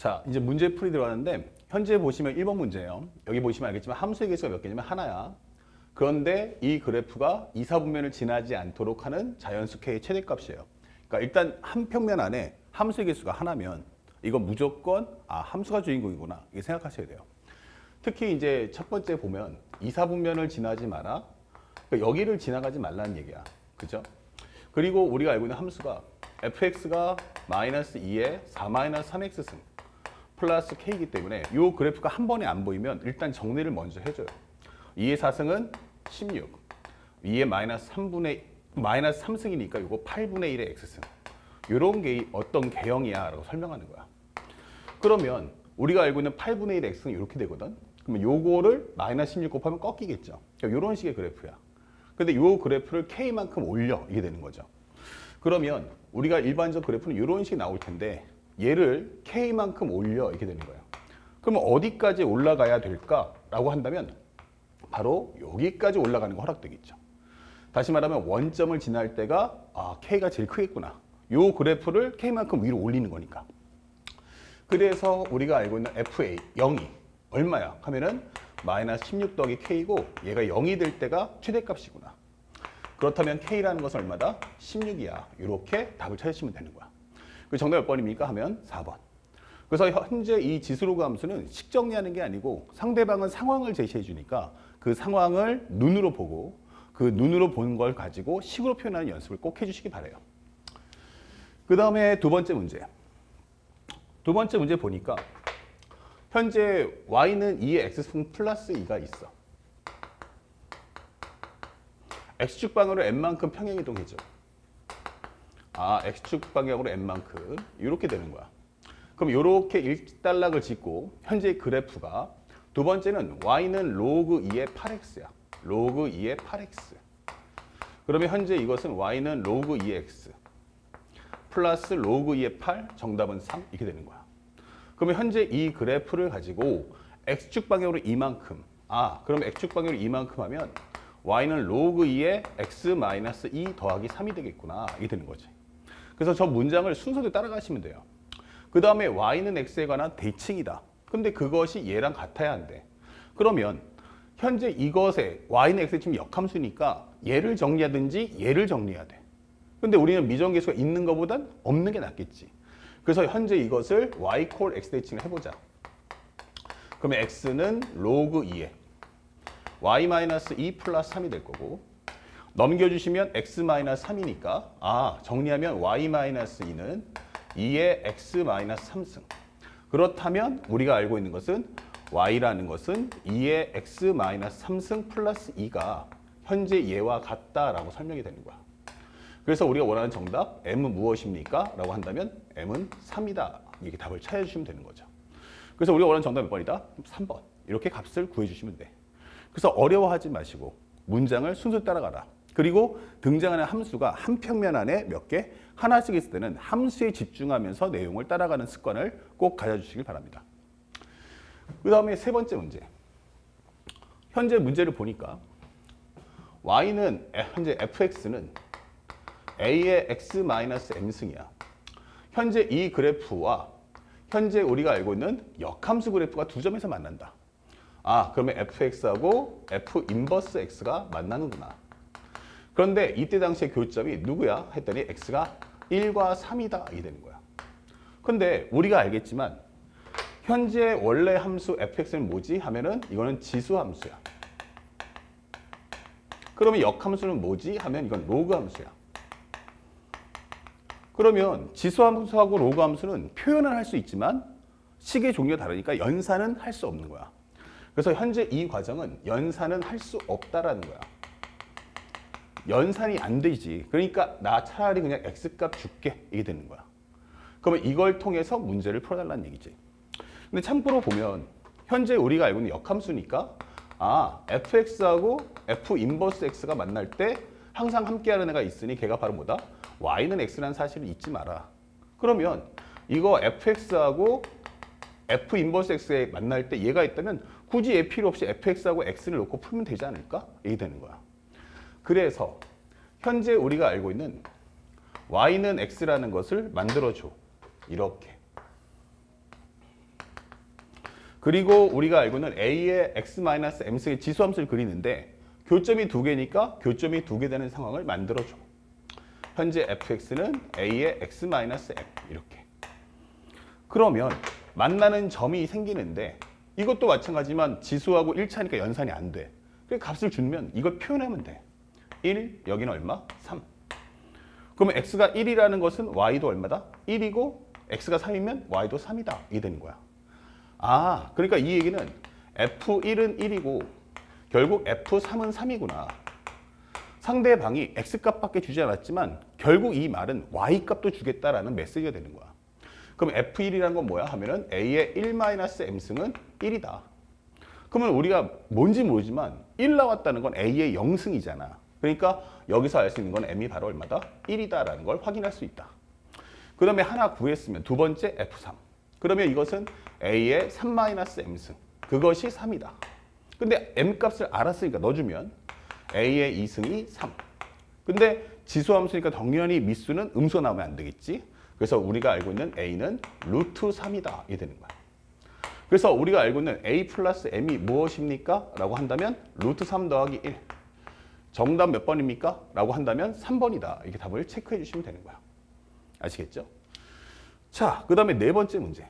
자, 이제 문제 풀이 들어가는데 현재 보시면 1번 문제예요. 여기 보시면 알겠지만 함수의 개수가 몇 개냐면 하나야. 그런데 이 그래프가 이사분면을 지나지 않도록 하는 자연수 k의 최대값이에요. 그러니까 일단 한 평면 안에 함수의 개수가 하나면 이건 무조건 아 함수가 주인공이구나 이게 생각하셔야 돼요. 특히 이제 첫 번째 보면 이사분면을 지나지 마라. 그러니까 여기를 지나가지 말라는 얘기야. 그죠? 그리고 우리가 알고 있는 함수가 fx가 마이너스 2에 4 마이너스 3x승 플러스 k이기 때문에 이 그래프가 한 번에 안 보이면 일단 정리를 먼저 해줘요. 2의 4승은 16, 2의 마이너스 3분의 마이너스 3승이니까 이거 8분의 1의 x승. 이런 게 어떤 개형이야 라고 설명하는 거야. 그러면 우리가 알고 있는 8분의 1 x는 이렇게 되거든. 그러면 요거를 마이너스 16 곱하면 꺾이겠죠. 그러니까 이런 식의 그래프야. 근데 요 그래프를 k만큼 올려 이게 되는 거죠. 그러면 우리가 일반적 그래프는 이런 식이 나올 텐데 얘를 k만큼 올려 이렇게 되는 거예요. 그러면 어디까지 올라가야 될까라고 한다면 바로 여기까지 올라가는 거 허락되겠죠. 다시 말하면 원점을 지날 때가 아 k가 제일 크겠구나. 요 그래프를 k만큼 위로 올리는 거니까. 그래서 우리가 알고 있는 FA 0이 얼마야? 하면은 마이너스 16 더하기 K고 얘가 0이 될 때가 최대값이구나. 그렇다면 K라는 것은 얼마다? 16이야. 이렇게 답을 찾으시면 되는 거야. 그 정답 몇 번입니까? 하면 4번. 그래서 현재 이 지수로그 함수는 식 정리하는 게 아니고 상대방은 상황을 제시해 주니까 그 상황을 눈으로 보고 그 눈으로 본 걸 가지고 식으로 표현하는 연습을 꼭 해주시기 바래요. 그 다음에 두 번째 문제. 두 번째 문제 보니까 현재 y는 2의 x승 플러스 2가 있어. x축 방향으로 n만큼 평행 이동해줘. 아, x축 방향으로 n만큼 이렇게 되는 거야. 그럼 이렇게 일단락을 짓고 현재 그래프가 두 번째는 y는 로그 2의 8x야. 로그 2의 8x. 그러면 현재 이것은 y는 로그 2x 플러스 로그 2의 8 정답은 3 이렇게 되는 거야. 그러면 현재 이 그래프를 가지고 x축 방향으로 이만큼 아 그럼 x축 방향으로 이만큼 하면 y는 로그 2의 x 마이너스 2 더하기 3이 되겠구나 이게 되는 거지. 그래서 저 문장을 순서대로 따라가시면 돼요. 그 다음에 y는 x에 관한 대칭이다. 근데 그것이 얘랑 같아야 한대. 그러면 현재 이것에 y는 x의 지금 역함수니까 얘를 정리하든지 얘를 정리해야 돼. 근데 우리는 미정계수가 있는 것보단 없는 게 낫겠지. 그래서 현재 이것을 y 콜 x 대칭을 해보자. 그러면 x는 로그 2에 y 마이너스 2 플러스 3이 될 거고 넘겨주시면 x 마이너스 3이니까 아 정리하면 y 마이너스 2는 2의 x 마이너스 3승. 그렇다면 우리가 알고 있는 것은 y라는 것은 2의 x 마이너스 3승 플러스 2가 현재 얘와 같다라고 설명이 되는 거야. 그래서 우리가 원하는 정답 m은 무엇입니까? 라고 한다면 m은 3이다. 이렇게 답을 찾아주시면 되는 거죠. 그래서 우리가 원하는 정답 몇 번이다? 3번. 이렇게 값을 구해주시면 돼. 그래서 어려워하지 마시고 문장을 순서 따라가라. 그리고 등장하는 함수가 한 평면 안에 몇 개? 하나씩 있을 때는 함수에 집중하면서 내용을 따라가는 습관을 꼭 가져주시길 바랍니다. 그 다음에 세 번째 문제. 현재 문제를 보니까 y는 현재 fx는 a의 x-m승이야. 현재 이 그래프와 현재 우리가 알고 있는 역함수 그래프가 두 점에서 만난다. 아, 그러면 fx하고 f 인버스 x가 만나는구나. 그런데 이때 당시의 교점이 누구야? 했더니 x가 1과 3이다. 이게 되는 거야. 근데 우리가 알겠지만 현재 원래 함수 fx는 뭐지? 하면은 이거는 지수 함수야. 그러면 역함수는 뭐지? 하면 이건 로그 함수야. 그러면 지수 함수하고 로그 함수는 표현은 할 수 있지만 식의 종류가 다르니까 연산은 할 수 없는 거야. 그래서 현재 이 과정은 연산은 할 수 없다라는 거야. 연산이 안 되지. 그러니까 나 차라리 그냥 x값 줄게 이게 되는 거야. 그러면 이걸 통해서 문제를 풀어달라는 얘기지. 근데 참고로 보면 현재 우리가 알고 있는 역함수니까 아 fx하고 f 인버스 x가 만날 때 항상 함께하는 애가 있으니 걔가 바로 뭐다? y는 x라는 사실을 잊지 마라. 그러면 이거 fx하고 f 인버스 x에 만날 때 얘가 있다면 굳이 얘 필요 없이 fx하고 x를 놓고 풀면 되지 않을까? 이게 되는 거야. 그래서 현재 우리가 알고 있는 y는 x라는 것을 만들어줘. 이렇게. 그리고 우리가 알고는 a의 x-m승의 지수함수를 그리는데 교점이 두 개니까 교점이 두 개 되는 상황을 만들어줘. 현재 fx는 a의 x-m 이렇게. 그러면 만나는 점이 생기는데 이것도 마찬가지만 지수하고 1차니까 연산이 안 돼. 그 값을 주면 이걸 표현하면 돼. 1, 여기는 얼마? 3. 그러면 x가 1이라는 것은 y도 얼마다? 1이고 x가 3이면 y도 3이다. 이게 되는 거야. 아, 그러니까 이 얘기는 f1은 1이고 결국 f3은 3이구나. 상대방이 x값밖에 주지 않았지만 결국 이 말은 y값도 주겠다라는 메시지가 되는 거야. 그럼 f1이라는 건 뭐야 하면은 a의 1-m승은 1이다. 그러면 우리가 뭔지 모르지만 1 나왔다는 건 a의 0승이잖아. 그러니까 여기서 알 수 있는 건 m이 바로 얼마다? 1이다라는 걸 확인할 수 있다. 그 다음에 하나 구했으면 두 번째 f3. 그러면 이것은 a의 3-m승. 그것이 3이다. 근데 m 값을 알았으니까 넣어주면 a의 2승이 3. 근데 지수함수니까 당연히 미수는 음수 나오면 안 되겠지. 그래서 우리가 알고 있는 a는 루트 3이다. 이 되는 거야. 그래서 우리가 알고 있는 a 플러스 m이 무엇입니까? 라고 한다면 루트 3 더하기 1. 정답 몇 번입니까? 라고 한다면 3번이다. 이렇게 답을 체크해 주시면 되는 거야. 아시겠죠? 자, 그 다음에 네 번째 문제.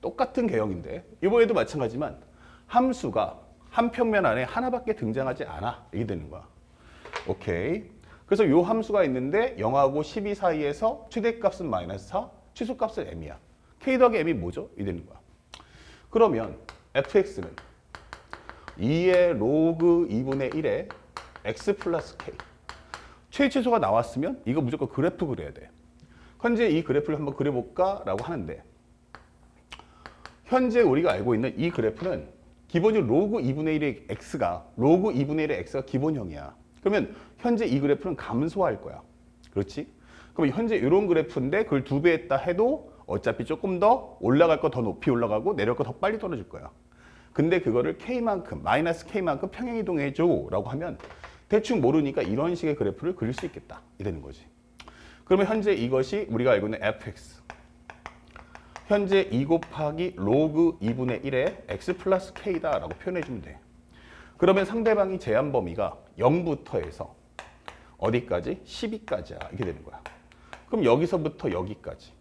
똑같은 개형인데 이번에도 마찬가지지만 함수가 한 평면 안에 하나밖에 등장하지 않아. 이게 되는 거야. 오케이. 그래서 요 함수가 있는데 0하고 12 사이에서 최대값은 마이너스 4, 최소값은 m이야. k 더하기 m이 뭐죠? 이 되는 거야. 그러면 fx는 2의 로그 2분의 1에 x 플러스 k. 최최소가 나왔으면 이거 무조건 그래프 그려야 돼. 현재 이 그래프를 한번 그려볼까? 라고 하는데 현재 우리가 알고 있는 이 그래프는 기본적으로 로그 2분의 1의 x가 로그 2분의 1의 x가 기본형이야. 그러면 현재 이 그래프는 감소할 거야. 그렇지? 그럼 현재 이런 그래프인데 그걸 두 배 했다 해도 어차피 조금 더 올라갈 거 더 높이 올라가고 내려갈 거 더 빨리 떨어질 거야. 근데 그거를 k만큼 마이너스 k만큼 평행 이동해 줘 라고 하면 대충 모르니까 이런 식의 그래프를 그릴 수 있겠다. 이 되는 거지. 그러면 현재 이것이 우리가 알고 있는 fx 현재 2 곱하기 로그 2분의 1의 x 플러스 k다 라고 표현해 주면 돼. 그러면 상대방이 제한 범위가 0부터 해서 어디까지? 12까지야. 이렇게 되는 거야. 그럼 여기서부터 여기까지.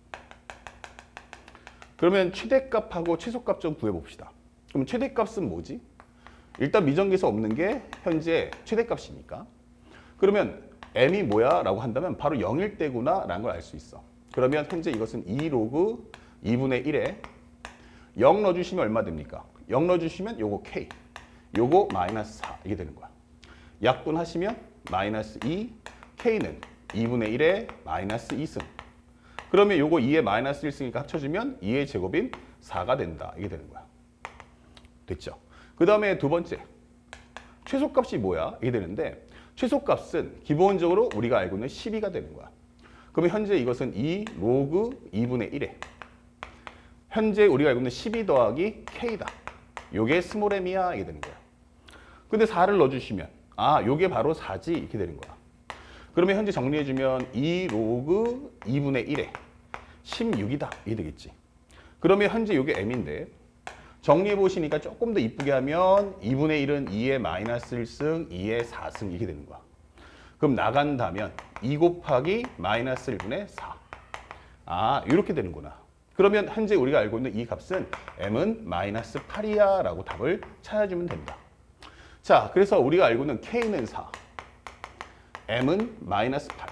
그러면 최대값하고 최소값 좀 구해봅시다. 그럼 최대값은 뭐지? 일단 미정계수 없는 게 현재 최대값이니까. 그러면 m이 뭐야? 라고 한다면 바로 0일 때구나 라는 걸 알 수 있어. 그러면 현재 이것은 2 로그 2분의 1에 0 넣어주시면 얼마 됩니까? 0 넣어주시면 요거 k, 요거 마이너스 4 이게 되는 거야. 약분하시면 마이너스 2, k는 2분의 1에 마이너스 2승. 그러면 요거 2의 마이너스 1승이니까 합쳐주면 2의 제곱인 4가 된다. 이게 되는 거야. 됐죠? 그 다음에 두 번째. 최소값이 뭐야? 이게 되는데 최소값은 기본적으로 우리가 알고 있는 12가 되는 거야. 그러면 현재 이것은 2 로그 2분의 1에 현재 우리가 알고 있는 12 더하기 k다. 요게 스몰 m이야 이게 되는 거야. 근데 4를 넣어주시면 아 요게 바로 4지 이렇게 되는 거야. 그러면 현재 정리해주면 2 로그 2분의 1에 16이다 이게 되겠지. 그러면 현재 요게 m인데 정리해 보시니까 조금 더 이쁘게 하면 2분의 1은 2의 마이너스 1승, 2의 4승 이렇게 되는 거야. 그럼 나간다면 2 곱하기 마이너스 1분의 4. 아 이렇게 되는구나. 그러면 현재 우리가 알고 있는 이 값은 m은 마이너스 8이야 라고 답을 찾아주면 됩니다. 자 그래서 우리가 알고 있는 k는 4, m은 마이너스 8.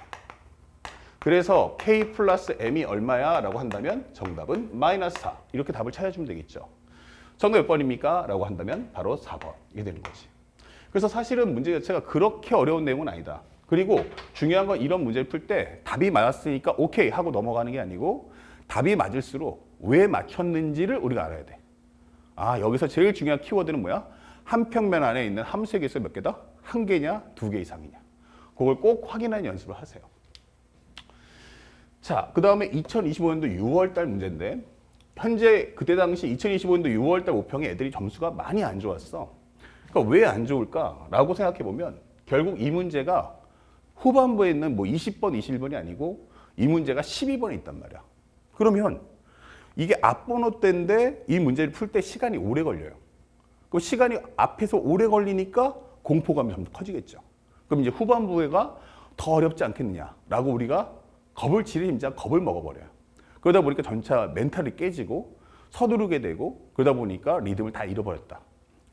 그래서 k 플러스 m이 얼마야 라고 한다면 정답은 마이너스 4 이렇게 답을 찾아주면 되겠죠. 정답 몇 번입니까? 라고 한다면 바로 4번 이게 되는 거지. 그래서 사실은 문제 자체가 그렇게 어려운 내용은 아니다. 그리고 중요한 건 이런 문제를 풀 때 답이 맞았으니까 오케이 하고 넘어가는 게 아니고 답이 맞을수록 왜 맞췄는지를 우리가 알아야 돼. 아 여기서 제일 중요한 키워드는 뭐야? 한 평면 안에 있는 함수의 개수 몇 개다? 한 개냐, 두 개 이상이냐. 그걸 꼭 확인하는 연습을 하세요. 자, 그 다음에 2025년도 6월 달 문제인데 현재 그때 당시 2025년도 6월 달 모평에 애들이 점수가 많이 안 좋았어. 그러니까 왜 안 좋을까라고 생각해 보면 결국 이 문제가 후반부에 있는 뭐 20번, 21번이 아니고 이 문제가 12번에 있단 말이야. 그러면 이게 앞번호 때인데 이 문제를 풀 때 시간이 오래 걸려요. 그 시간이 앞에서 오래 걸리니까 공포감이 점점 커지겠죠. 그럼 이제 후반부에가 더 어렵지 않겠느냐라고 우리가 겁을 지르자 겁을 먹어버려요. 그러다 보니까 전차 멘탈이 깨지고 서두르게 되고 그러다 보니까 리듬을 다 잃어버렸다.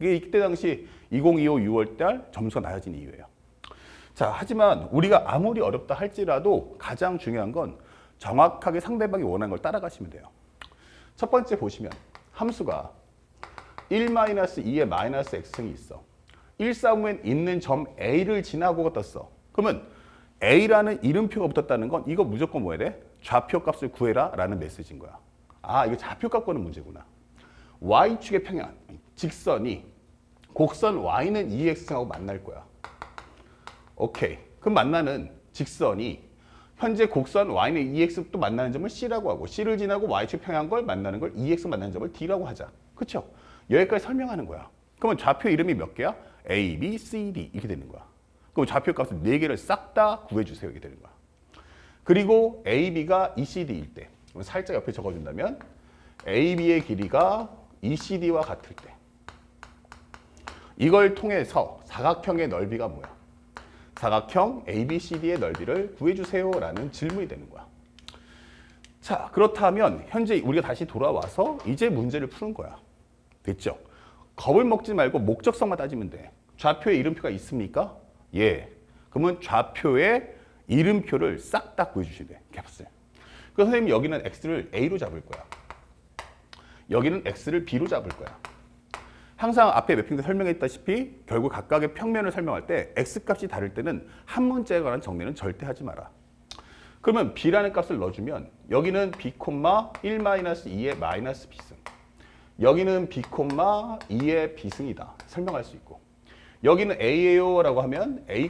이게 이때 당시 2025 6월달 점수가 낮아진 이유예요. 자, 하지만 우리가 아무리 어렵다 할지라도 가장 중요한 건 정확하게 상대방이 원하는 걸 따라가시면 돼요. 첫 번째 보시면 함수가 1-2의 마이너스 x승이 있어. 1사무엔 있는 점 A를 지나고 떴어. 그러면 A라는 이름표가 붙었다는 건 이거 무조건 뭐 해야 돼? 좌표 값을 구해라 라는 메시지인 거야. 아, 이거 좌표 값 구하는 문제구나. Y축의 평행, 직선이 곡선 Y는 2x승하고 만날 거야. 오케이. 그럼 만나는 직선이 현재 곡선 y는 2x 또 만나는 점을 c라고 하고 c를 지나고 y축 평행한 걸 만나는 걸 2x 만나는 점을 d라고 하자. 그렇죠? 여기까지 설명하는 거야. 그러면 좌표 이름이 몇 개야? a, b, c, d 이렇게 되는 거야. 그럼 좌표 값을 네 개를 싹 다 구해 주세요. 이렇게 되는 거야. 그리고 a, b가 e, c, d일 때 살짝 옆에 적어 준다면 a, b의 길이가 e, c, d와 같을 때 이걸 통해서 사각형의 넓이가 뭐야? 사각형 ABCD의 넓이를 구해주세요 라는 질문이 되는 거야. 자, 그렇다면 현재 우리가 다시 돌아와서 이제 문제를 푸는 거야. 됐죠? 겁을 먹지 말고 목적성만 따지면 돼. 좌표에 이름표가 있습니까? 예. 그러면 좌표에 이름표를 싹다 돼. 캡슬. 그 선생님 여기는 X를 A로 잡을 거야. 여기는 X를 B로 잡을 거야. 항상 앞에 때 설명했다시피 결국 각각의 평면을 설명할 때 x값이 다를 때는 한 문제에 관한 정리는 절대 하지 마라. 그러면 b라는 값을 넣어주면 여기는 b, 1-2의 마이너스 b승 여기는 b, 2의 b승이다. 설명할 수 있고 여기는 a예요 라고 하면 a,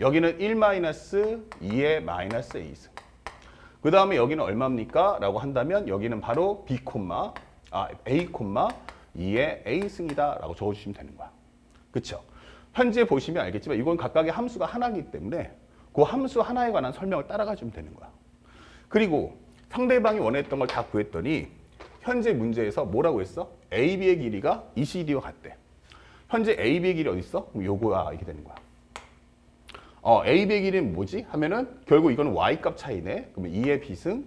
여기는 1-2의 마이너스 a승 그 다음에 여기는 얼마입니까? 라고 한다면 여기는 바로 b, 아, a, 2의 a승이다 라고 적어주시면 되는 거야. 그렇죠? 현재 보시면 알겠지만 이건 각각의 함수가 하나이기 때문에 그 함수 하나에 관한 설명을 따라가 주면 되는 거야. 그리고 상대방이 원했던 걸 다 구했더니 현재 문제에서 뭐라고 했어? AB의 길이가 ECD와 같대. 현재 AB의 길이 어디 있어? 그럼 요거야 이렇게 되는 거야. 어, AB의 길이는 뭐지? 하면은 결국 이거는 Y값 차이네. 그러면 2의 B승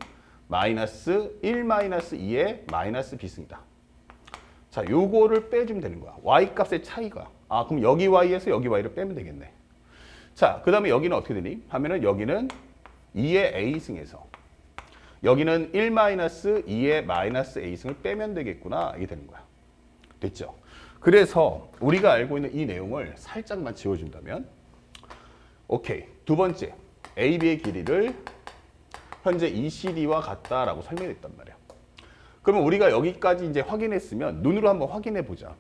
마이너스 1 마이너스 2의 마이너스 B승이다. 자, 요거를 빼주면 되는 거야. y 값의 차이가. 아, 그럼 여기 y에서 여기 y를 빼면 되겠네. 자, 그 다음에 여기는 어떻게 되니? 하면은 여기는 2의 a승에서 여기는 1-2의 마이너스 a승을 빼면 되겠구나. 이게 되는 거야. 됐죠? 그래서 우리가 알고 있는 이 내용을 살짝만 지워준다면 오케이. 두 번째, AB의 길이를 현재 ECD와 같다라고 설명했단 말이야. 그러면 우리가 여기까지 이제 확인했으면 눈으로 한번 확인해 보자.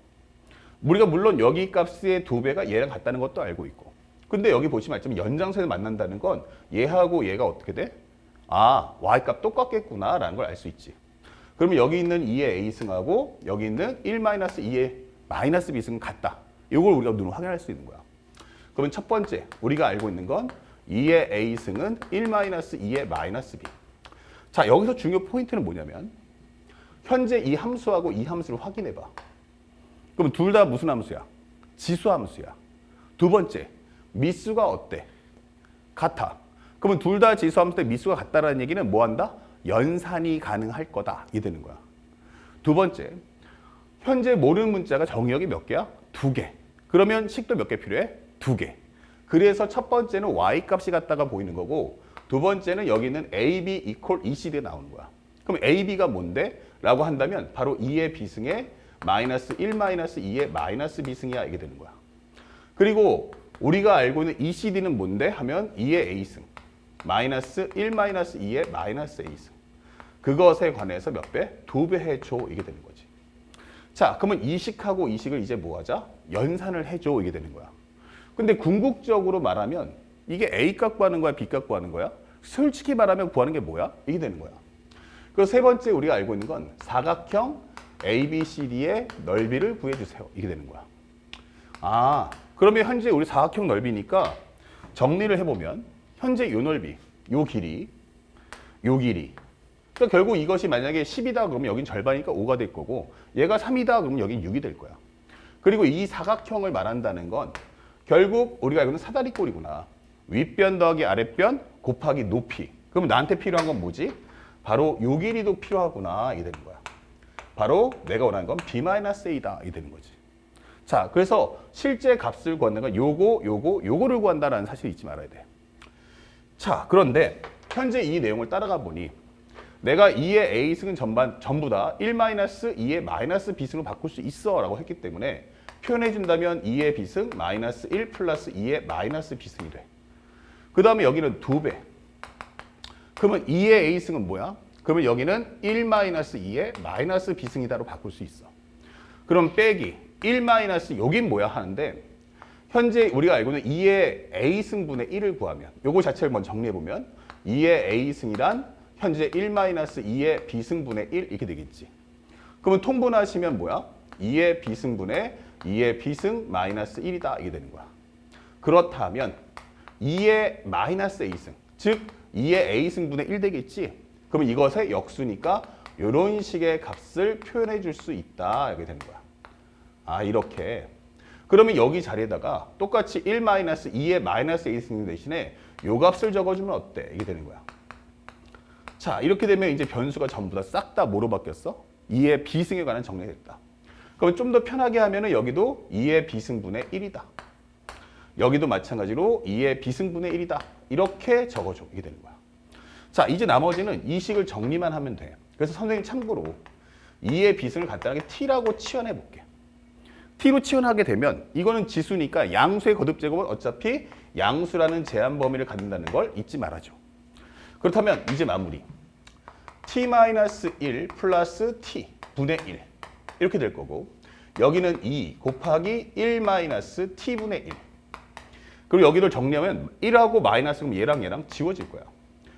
우리가 물론 여기 값의 두 배가 얘랑 같다는 것도 알고 있고. 근데 여기 보시면 알지만 연장선에 만난다는 건 얘하고 얘가 어떻게 돼? 아, y값 똑같겠구나 라는 걸 알 수 있지. 그러면 여기 있는 2의 a승하고 여기 있는 1-2의 마이너스 b승은 같다. 이걸 우리가 눈으로 확인할 수 있는 거야. 그러면 첫 번째 우리가 알고 있는 건 2의 a승은 1-2의 마이너스 b. 자, 여기서 중요 포인트는 뭐냐면 현재 이 함수하고 이 함수를 확인해 봐. 그럼 둘 다 무슨 함수야? 지수 함수야. 두 번째, 미수가 어때? 같아. 그러면 둘 다 지수 함수 때 미수가 같다라는 얘기는 뭐 한다? 연산이 가능할 거다. 이 되는 거야. 두 번째, 현재 모르는 문자가 정의역이 몇 개야? 두 개. 그러면 식도 몇 개 필요해? 두 개. 그래서 첫 번째는 y 값이 같다가 보이는 거고 두 번째는 여기는 ab equal ecd가 나오는 거야. 그럼 ab가 뭔데? 라고 한다면 바로 2의 비승에 마이너스 1 마이너스 2의 마이너스 비승이야 이게 되는 거야. 그리고 우리가 알고 있는 ECD는 뭔데? 하면 2의 A승 마이너스 1 마이너스 2의 마이너스 A승 그것에 관해서 몇 배? 두 배 해줘 이게 되는 거지. 자 그러면 이식하고 이식을 이제 뭐 하자? 연산을 해줘 이게 되는 거야. 근데 궁극적으로 말하면 이게 A 값 구하는 거야? B 값 구하는 거야? 솔직히 말하면 구하는 게 뭐야? 이게 되는 거야. 그리고 세 번째 우리가 알고 있는 건 사각형 ABCD의 넓이를 구해주세요. 이게 되는 거야. 아, 그러면 현재 우리 사각형 넓이니까 정리를 해보면 현재 요 넓이, 요 길이, 요 길이, 그러니까 결국 이것이 만약에 10이다 그러면 여긴 절반이니까 5가 될 거고 얘가 3이다 그러면 여긴 6이 될 거야. 그리고 이 사각형을 말한다는 건 결국 우리가 있는 사다리꼴이구나. 윗변 더하기 아랫변 곱하기 높이. 그럼 나한테 필요한 건 뭐지? 바로 요 길이도 필요하구나. 이게 되는 거야. 바로 내가 원하는 건 b-a다. 이게 되는 거지. 자, 그래서 실제 값을 구하는 건 요거, 요거, 요거를 구한다라는 사실을 잊지 말아야 돼. 자, 그런데 현재 이 내용을 따라가 보니 내가 2의 a승은 전반 전부 다 1-2의 마이너스 b승으로 바꿀 수 있어라고 했기 때문에 표현해 준다면 2의 b승 마이너스 1 플러스 2의 마이너스 b승이 돼. 그 다음에 여기는 2배. 그러면 2의 a승은 뭐야? 그러면 여기는 1-2의 마이너스 b승이다로 바꿀 수 있어. 그럼 빼기 1 마이너스 여긴 뭐야 하는데 현재 우리가 알고 있는 2의 a승분의 1을 구하면 요거 자체를 먼저 정리해 보면 2의 a승이란 현재 1 마이너스 2의 b승분의 1 이렇게 되겠지. 그러면 통분하시면 뭐야? 2의 b승분의 2의 b승 마이너스 1이다 이게 되는 거야. 그렇다면 2의 마이너스 a승 즉 2의 a승분의 1 되겠지. 그러면 이것의 역수니까 이런 식의 값을 표현해 줄 수 있다 이렇게 되는 거야. 아 이렇게 그러면 여기 자리에다가 똑같이 1 마이너스 2의 마이너스 a승 대신에 요 값을 적어주면 어때? 이게 되는 거야. 자 이렇게 되면 이제 변수가 전부 다 싹 다 뭐로 바뀌었어? 2의 비승에 관한 정리가 됐다. 그럼 좀 더 편하게 하면 은 여기도 2의 비승분의 1이다. 여기도 마찬가지로 2의 비승분의 1이다. 이렇게 적어줘. 이게 되는 거야. 자 이제 나머지는 이 식을 정리만 하면 돼. 그래서 선생님 참고로 2의 비승을 간단하게 t라고 치환해 볼게. t로 치환하게 되면 이거는 지수니까 양수의 거듭 제곱은 어차피 양수라는 제한 범위를 갖는다는 걸 잊지 말아줘. 그렇다면 이제 마무리. t-1 플러스 t 분의 1 이렇게 될 거고 여기는 2 곱하기 1 마이너스 t분의 1 그리고 여기를 정리하면 1하고 마이너스 그럼 얘랑 얘랑 지워질 거야.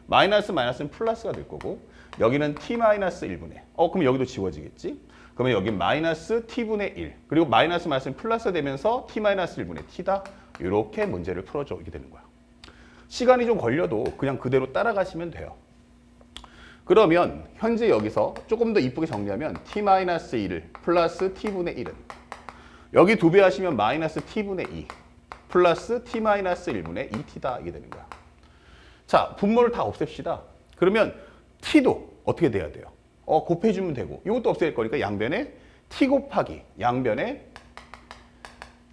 마이너스 마이너스는 플러스가 될 거고 여기는 t 마이너스 1분의 어 그럼 여기도 지워지겠지? 그러면 여기 마이너스 t분의 1 그리고 마이너스 마이너스는 플러스 되면서 t 마이너스 1분의 t다 이렇게 문제를 풀어줘 이게 되는 거야. 시간이 좀 걸려도 그냥 그대로 따라가시면 돼요. 그러면 현재 여기서 조금 더 이쁘게 정리하면 t-1을 플러스 t분의 1은 여기 두 배 하시면 마이너스 t분의 2 플러스 t-1분의 2t다 이게 되는 거야. 자, 분모를 다 없앱시다. 그러면 t도 어떻게 돼야 돼요? 어, 곱해주면 되고 이것도 없앨 거니까 양변에 t 곱하기 양변에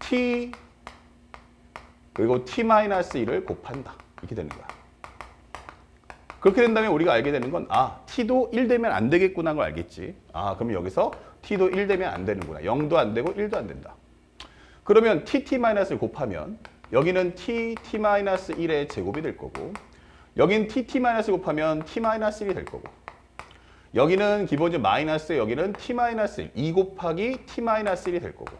t 그리고 t-1을 곱한다. 이렇게 되는 거야. 그렇게 된다면 우리가 알게 되는 건 아, t도 1 되면 안 되겠구나 걸 알겠지. 아, 그러면 여기서 t도 1 되면 안 되는구나. 0도 안 되고 1도 안 된다. 그러면 tt-를 곱하면 여기는 t, t-1의 제곱이 될 거고 여긴 tt-를 곱하면 t-1이 될 거고 여기는 기본적으로 마이너스 여기는 t-1 2 곱하기 t-1이 될 거고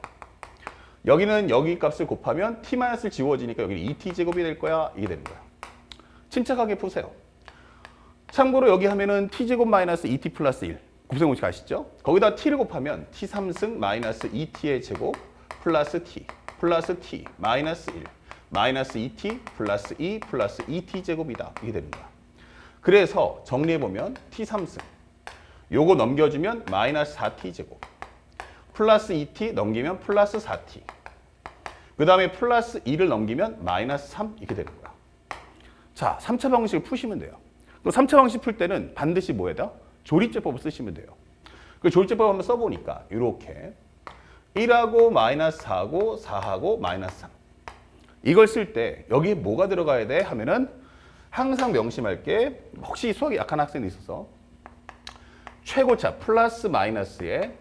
여기는 여기 값을 곱하면 t-를 지워지니까 여기는 2t제곱이 될 거야. 이게 되는 거야. 침착하게 푸세요. 참고로 여기 하면은 t제곱 마이너스 2t 플러스 1 곱셈 공식 아시죠? 거기다 t를 곱하면 t3승 마이너스 2t의 제곱 플러스 t 플러스 t 마이너스 1 마이너스 2t 플러스 2 플러스 2t 제곱이다. 이게 되는 거야. 그래서 정리해보면 t3승 요거 넘겨주면 마이너스 4t 제곱 플러스 2t 넘기면 플러스 4t 그 다음에 플러스 2를 넘기면 마이너스 3 이렇게 되는 거야. 자, 3차 방식을 푸시면 돼요. 그 3차 방식 풀 때는 반드시 뭐에다? 조립제법을 쓰시면 돼요. 그 조립제법 한번 써보니까 이렇게 1하고 마이너스 4하고 4하고 마이너스 3 이걸 쓸 때 여기에 뭐가 들어가야 돼? 하면은 항상 명심할 게 혹시 수학이 약한 학생이 있어서 최고차 플러스 마이너스의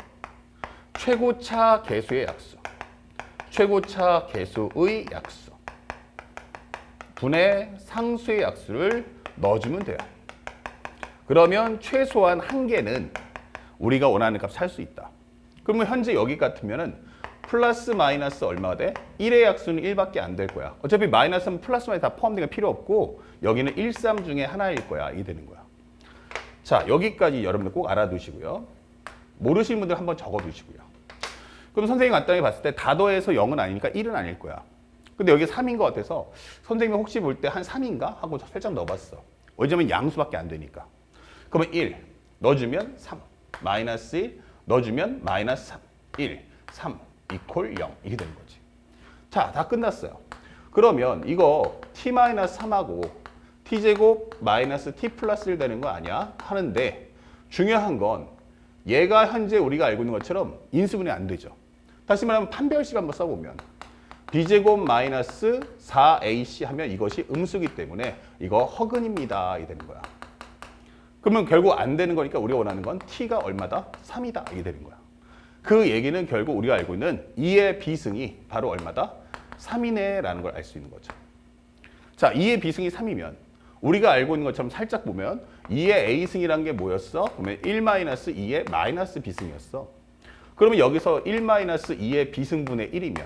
최고차 개수의 약수 최고차 개수의 약수 분의 상수의 약수를 넣어주면 돼요. 그러면 최소한 한 개는 우리가 원하는 값 살 수 있다. 그러면 현재 여기 같으면은 플러스 마이너스 얼마가 돼? 1의 약수는 1밖에 안 될 거야. 어차피 마이너스는 플러스 마이너스 다 포함된 게 필요 없고 여기는 1, 3 중에 하나일 거야. 이 되는 거야. 자, 여기까지 여러분들 꼭 알아두시고요. 모르시는 분들 한번 적어두시고요. 그럼 선생님이 간단히 봤을 때 다 더해서 0은 아니니까 1은 아닐 거야. 근데 여기 3인 것 같아서 선생님이 혹시 볼 때 한 3인가? 하고 살짝 넣어봤어. 왜냐면 양수밖에 안 되니까. 그러면 1, 넣어주면 3. 마이너스 1 넣어주면 마이너스 3. 1, 3 이퀄 0 이게 되는 거지. 자, 다 끝났어요. 그러면 이거 t-3하고 t제곱 마이너스 t 플러스 1 되는 거 아니야? 하는데 중요한 건 얘가 현재 우리가 알고 있는 것처럼 인수분해 안 되죠. 다시 말하면 판별식 한번 써보면 b제곱 마이너스 4ac 하면 이것이 음수기 때문에 이거 허근입니다. 이 되는 거야. 그러면 결국 안 되는 거니까 우리가 원하는 건 t가 얼마다? 3이다. 이게 되는 거야. 그 얘기는 결국 우리가 알고 있는 2의 비승이 바로 얼마다? 3이네라는 걸 알 수 있는 거죠. 자, 2의 비승이 3이면 우리가 알고 있는 것처럼 살짝 보면 2의 a승이란 게 뭐였어? 그러면 1-2의 마이너스 비승이었어. 그러면 여기서 1-2의 비승분의 1이면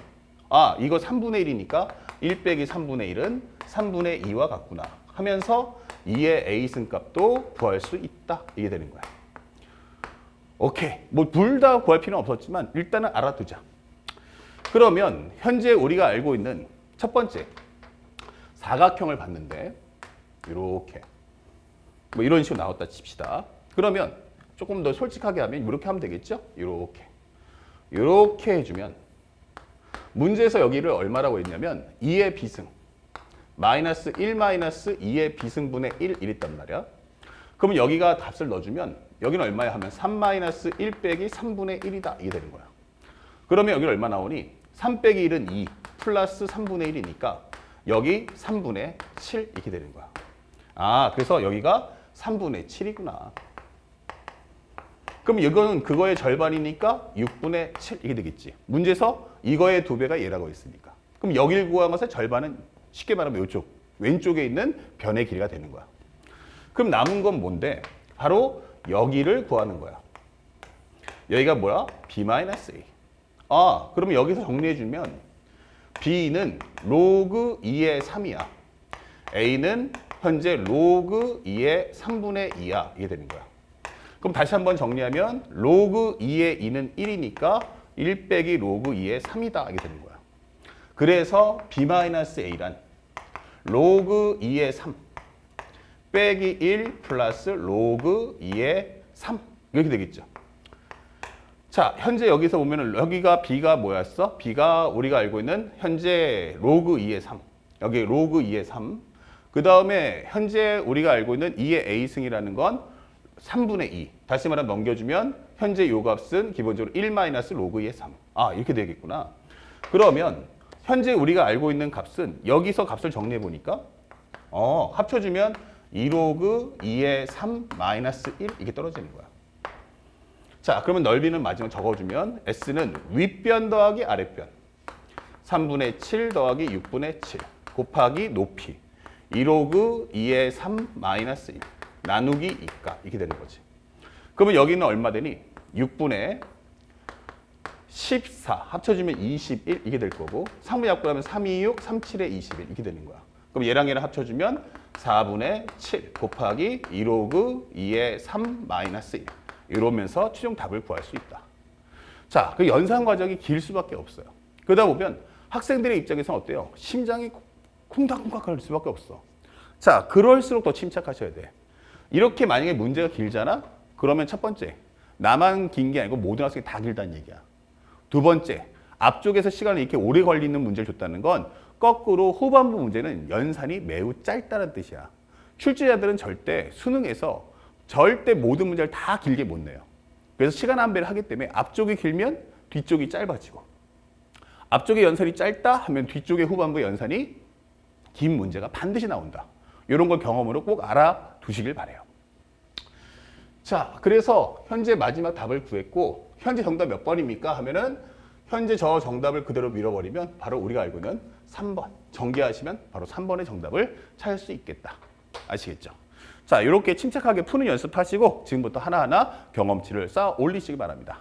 아, 이거 3분의 1이니까 1 빼기 3분의 1은 3분의 2와 같구나 하면서 2의 a승 값도 구할 수 있다. 이게 되는 거야. 오케이. 뭐 둘 다 구할 필요는 없었지만 일단은 알아두자. 그러면 현재 우리가 알고 있는 첫 번째 사각형을 봤는데 이렇게 뭐 이런 식으로 나왔다 칩시다. 그러면 조금 더 솔직하게 하면 이렇게 하면 되겠죠? 이렇게 이렇게 해주면 문제에서 여기를 얼마라고 했냐면 2의 비승 마이너스 1 마이너스 2의 비승분의 1 이랬단 말이야. 그러면 여기가 값을 넣어주면 여기는 얼마야 하면 3 마이너스 1 빼기 3분의 1이다 이게 되는 거야. 그러면 여기 얼마 나오니? 3 빼기 1은 2 플러스 3분의 1이니까 여기 3분의 7 이렇게 되는 거야. 아 그래서 여기가 3분의 7이구나. 그럼 이거는 그거의 절반이니까 6분의 7 이게 되겠지. 문제에서 이거의 두 배가 얘라고 있으니까. 그럼 여기를 구한 것의 절반은 쉽게 말하면 이쪽 왼쪽에 있는 변의 길이가 되는 거야. 그럼 남은 건 뭔데? 바로 여기를 구하는 거야. 여기가 뭐야? b-a. 아, 그러면 여기서 정리해 주면 b는 로그 2의 3이야. a는 현재 로그 2의 3분의 2야. 이게 되는 거야. 그럼 다시 한번 정리하면 로그 2의 2는 1이니까 1 빼기 로그 2의 3이다. 이게 되는 거야. 그래서 b-a란 로그 2의 3 빼기 1 플러스 로그 2의 3 이렇게 되겠죠. 자, 현재 여기서 보면은 여기가 b가 뭐였어? b가 우리가 알고 있는 현재 로그 2의 3. 여기 로그 2의 3. 그 다음에 현재 우리가 알고 있는 2의 a승이라는 건 3분의 2. 다시 말하면 넘겨주면 현재 요 값은 기본적으로 1 마이너스 로그 2의 3. 아, 이렇게 되겠구나. 그러면 현재 우리가 알고 있는 값은 여기서 값을 정리해 보니까 어, 합쳐주면 2로그 2의 3 마이너스 1 이게 떨어지는 거야. 자, 그러면 넓이는 마지막 적어주면 S는 윗변 더하기 아랫변 3분의 7 더하기 6분의 7 곱하기 높이 2로그 2의 3 마이너스 1 나누기 2가 이렇게 되는 거지. 그러면 여기는 얼마 되니? 6분의 14 합쳐주면 21 이게 될 거고 3분의 약분 하면 3, 2, 6, 3, 7에 21 이렇게 되는 거야. 그럼 얘랑 얘랑 합쳐주면 4분의 7 곱하기 2로그 2의 3 마이너스 1 이러면서 최종 답을 구할 수 있다. 자, 그 연산 과정이 길 수밖에 없어요. 그러다 보면 학생들의 입장에서는 어때요? 심장이 쿵닥쿵닥 할 수밖에 없어. 자, 그럴수록 더 침착하셔야 돼. 이렇게 만약에 문제가 길잖아? 그러면 첫 번째, 나만 긴 게 아니고 모든 학생이 다 길다는 얘기야. 두 번째, 앞쪽에서 시간을 이렇게 오래 걸리는 문제를 줬다는 건 거꾸로 후반부 문제는 연산이 매우 짧다는 뜻이야. 출제자들은 절대 수능에서 절대 모든 문제를 다 길게 못 내요. 그래서 시간 안배를 하기 때문에 앞쪽이 길면 뒤쪽이 짧아지고 앞쪽의 연산이 짧다 하면 뒤쪽의 후반부 연산이 긴 문제가 반드시 나온다. 이런 걸 경험으로 꼭 알아두시길 바래요. 자, 그래서 현재 마지막 답을 구했고 현재 정답 몇 번입니까? 하면은 현재 저 정답을 그대로 밀어버리면 바로 우리가 알고 있는 3번. 전개하시면 바로 3번의 정답을 찾을 수 있겠다. 아시겠죠? 자, 이렇게 침착하게 푸는 연습하시고 지금부터 하나하나 경험치를 쌓아 올리시기 바랍니다.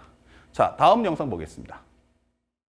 자, 다음 영상 보겠습니다.